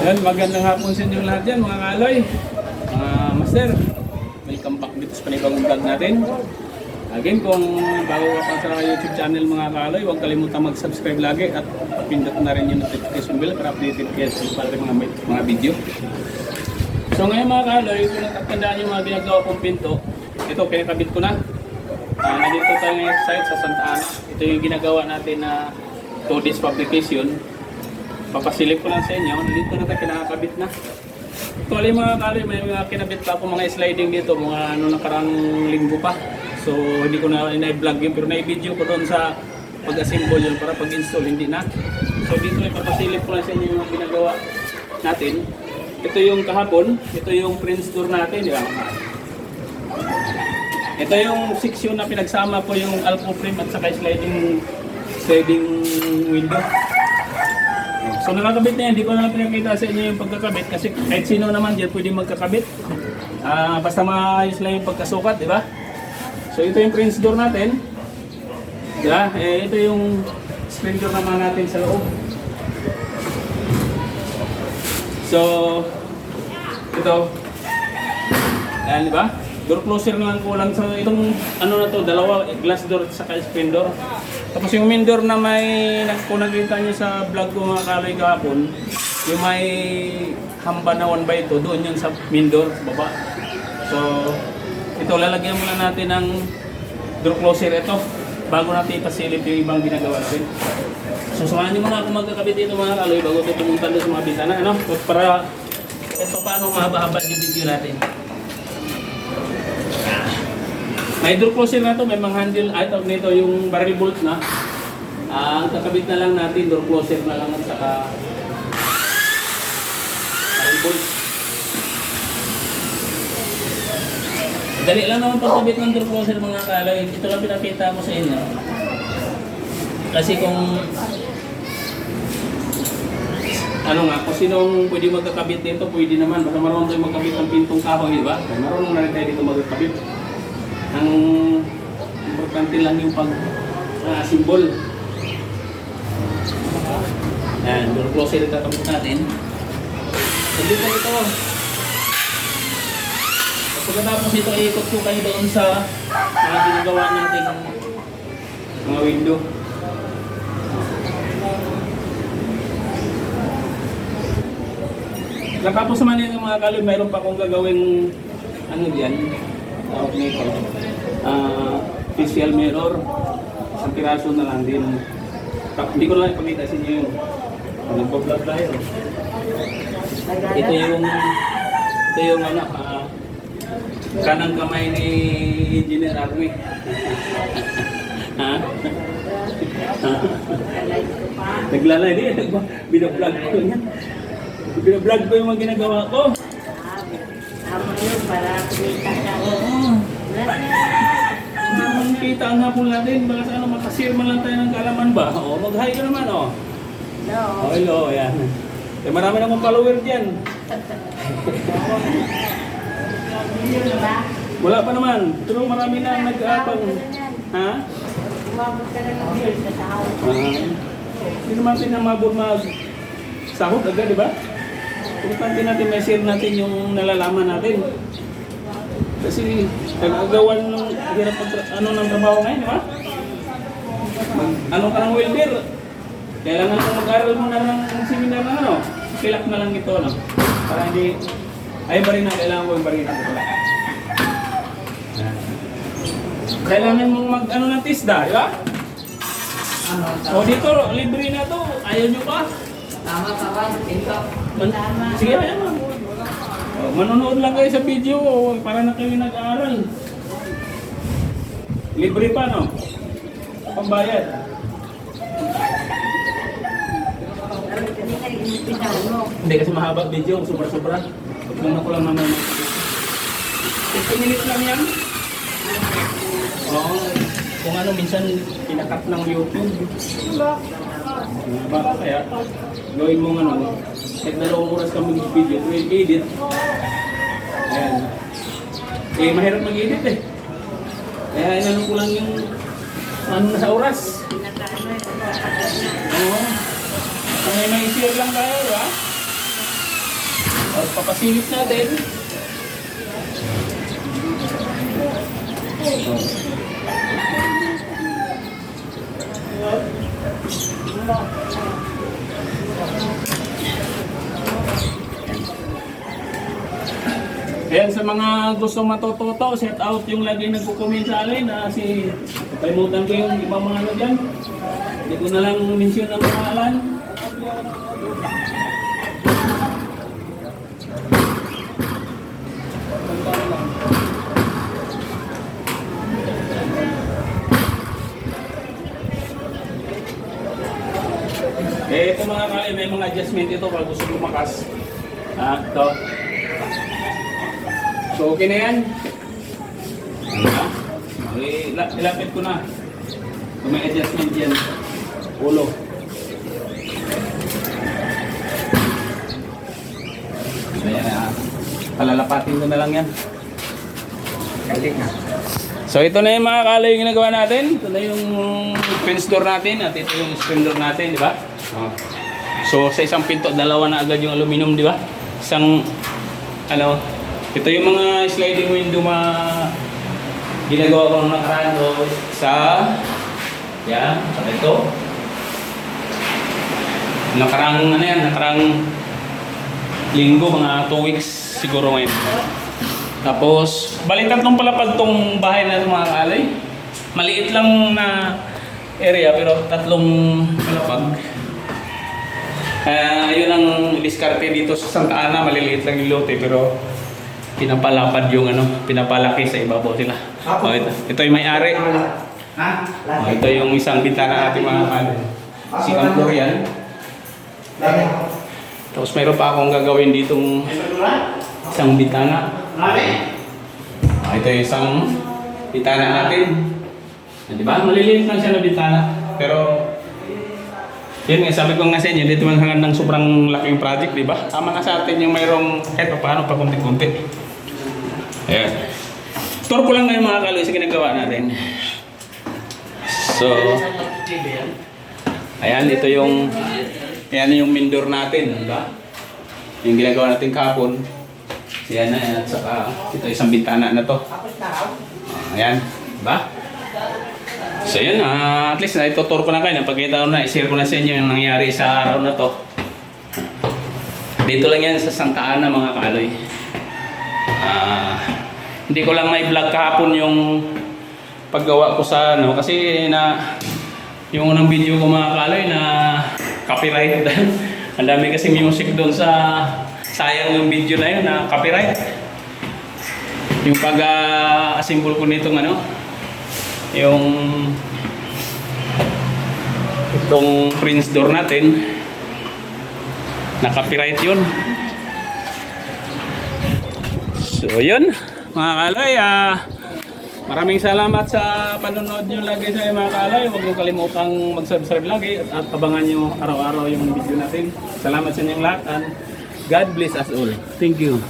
Yan, magandang hapon sa inyo lahat dyan, mga kaloy. Mga master, welcome back dito sa panibagong vlog natin. Again, kung bago ka pa sa YouTube channel mga kaloy, huwag kalimutan mag-subscribe lagi at pindot na rin yung notification bell para updated kayo sa para mga, mga video. So ngayon mga kaloy, kung natatandaan yung mga ginagawa kong pinto, ito kinakabit ko na. Ah, nandito tayo ngayon sa site sa Santa Ana. Ito yung ginagawa natin na 2 days publication. Papasilip ko lang sa inyo. Dito na tayo kinakabit na. Actually mga kaloy, may mga kinabit pa ako mga sliding dito, mga ano nakarang linggo pa. So hindi ko na ina-vlog yun, pero na-video ko doon sa pag-assemble yun para pag-install, hindi na. So dito ay papasilip ko lang sa inyo yung ginagawa natin. Ito yung kahapon, ito yung Prince Tour natin, di ba? Ito yung section na pinagsama ko yung alpha frame at saka sliding sliding window. So nakakabit na yan, hindi ko na pinakita sa inyo yung pagkakabit kasi kahit sino naman dyan pwede magkakabit. Ah, basta maayos lang yung pagkasukat, di ba? So ito yung Prince door natin. Di ba? Eh, ito yung screen door naman natin sa loob. So, ito. Ayan, di ba? Door closer lang kulang sa itong ano na to, dalawa glass door at saka screen door. Tapos yung main door na may kung nakita niyo sa vlog ko mga kaloy kahapon, yung may hamba na 1 by 2, doon yun sa main door, baba. So, ito lalagyan muna natin ng door closer ito bago natin ipasilip yung ibang ginagawa natin. So, samahan niyo muna ako magkakabit dito mga kaloy bago ito pumunta sa mga bintana, ano? Para ito paano mahaba-haba yung video natin. Closer na to, may mga handle ay nito yung barrel bolt na. Ah, ang kakabit na lang natin door closer na lang at saka barrel bolt. Dali lang naman pagkabit ng door closer mga kaloy. Ito lang pinakita ko sa inyo. Kasi kung ano nga, kung sinong pwede magkakabit dito, pwede naman. Basta marunong tayo magkabit ng pintong kahoy, di ba? Marunong na rin tayo dito magkakabit. Ang importante lang yung pag uh, symbol. Yan, door closer yung kakabit natin. Hindi pa ito. At Pagkatapos ito, iikot ko kayo doon sa mga ginagawa natin mga window. Nakapos naman yun mga kalod, mayroon pa akong gagawin ano diyan, nito, ah, facial mirror. Isang piraso na lang din. Hindi ko lang ipakita sa inyo yun. Nagpa-vlog tayo. Ito yung, ito yung ano, ah, kanang kamay ni Engineer Army. ha? Naglalay din. Binablog ko yan. Binablog ko yung mga ginagawa ko. Tama yun, para kumita ka. Oo. Ang kita ang hapon natin, baka sana makasir man lang tayo ng kalaman ba? O, mag-hi ka naman, o. No. Oh, hello, yan. Eh, marami namang follower dyan. Yun ba? Wala pa naman. Pero marami na ang nag-aapang. Ha? Umabot ka na ng bills sa. Ah. Hindi naman natin na mabot mag sahod agad, di ba? Importante natin may share natin yung nalalaman natin. Kasi nagagawan ng hirap pag, ano ng trabaho ngayon, di ba? Mag, ano ka ng welder? Kailangan mo mag-aral mo na ng seminar na ano? Pilak na lang ito, no? Para hindi... Ay, barina, kailangan ko yung barina. Kailangan mong mag, ano ng tisda, di ba? O dito, libre na to. Ayaw nyo pa? Tama ka ba? Ito. Tama. Sige, ayan mo. Oh, manonood lang kayo sa video oh, para na kayo nag-aaral. Libre pa, no? Pambayad. Hindi kasi mahaba video, sobra-sobra. Muna ko lang naman. 50 minutes lang yan. Oo. Kung ano, minsan pinakat ng YouTube. Baka kaya, gawin mo ano, kahit dalawang oras ka mag-video, edit. Ayan. Eh, mahirap mag-edit eh. Kaya inano ko lang yung ano na sa oras. Oo. Kung may may share lang tayo, di ba? Papasilip natin. Ayan, sa mga gusto matututo, set out yung lagi nagko-comment sa akin na si kalimutan ko yung ibang mga ano dyan. Hindi ko na lang mention ang pangalan. Eh, ito mga kali, may mga adjustment ito pag gusto lumakas. Ah, ito. So, okay na yan. Ah, ila- ilapit ko na. Kung may adjustment yan. Ulo. Ayan na. Palalapatin ko na lang yan. Galing na. So ito na yung mga kaloy yung ginagawa natin. Ito na yung fence door natin at ito yung screen door natin, di ba? Oh. So sa isang pinto, dalawa na agad yung aluminum, di ba? Isang, ano, ito yung mga sliding window ma ginagawa ko ng nakaraan ko sa, yan, at ito. Nakarang, ano yan, nakarang linggo, mga 2 weeks siguro ngayon. Tapos, balik tatlong palapag tong bahay na mga kalay. Maliit lang na area pero tatlong palapag. Kaya yun ang diskarte dito sa Santa Ana, maliliit lang yung lote pero pinapalapad yung ano, pinapalaki sa ibabaw sila. Oh, ito, ito yung may-ari. Ha? Oh, ito yung isang bintana natin mga kalay. Si floor yan. Tapos meron pa akong gagawin ditong isang bintana. Ah, ito yung isang bitana natin. Ah, Di ba? Maliliit lang siya na bitana. Pero, yun nga, sabi ko nga sa inyo, dito man hanggang ng sobrang laking project, di ba? Tama na sa atin yung mayroong kahit pa paano, pa kunti-kunti. Ayan. Tour ko lang ngayon mga kaloy sa ginagawa natin. So, ayan, ito yung, ayan yung main door natin, di ba? Yung ginagawa natin kahapon. Yan na, at saka ito isang bintana na to. Ah, Ayan, ba? So yun, ah, at least na itutur ko na kayo. Napagkita ko na, i-share ko na sa inyo yung nangyari sa araw na to. Dito lang yan sa Santa Ana mga kaloy. Ah, hindi ko lang na-vlog kahapon yung paggawa ko sa ano kasi na yung unang video ko mga kaloy na copyright. Ang dami kasi music doon sa sayang yung video na yun na copyright. Yung pag-assemble ko nitong ano yung itong prince door natin na copyright yun so yun mga kaloy ah Maraming salamat sa panonood nyo lagi sa mga kalay. Huwag nyo kalimutang mag-subscribe lagi at, at abangan nyo araw-araw yung video natin. Salamat sa inyong lahat and God bless us all. Thank you.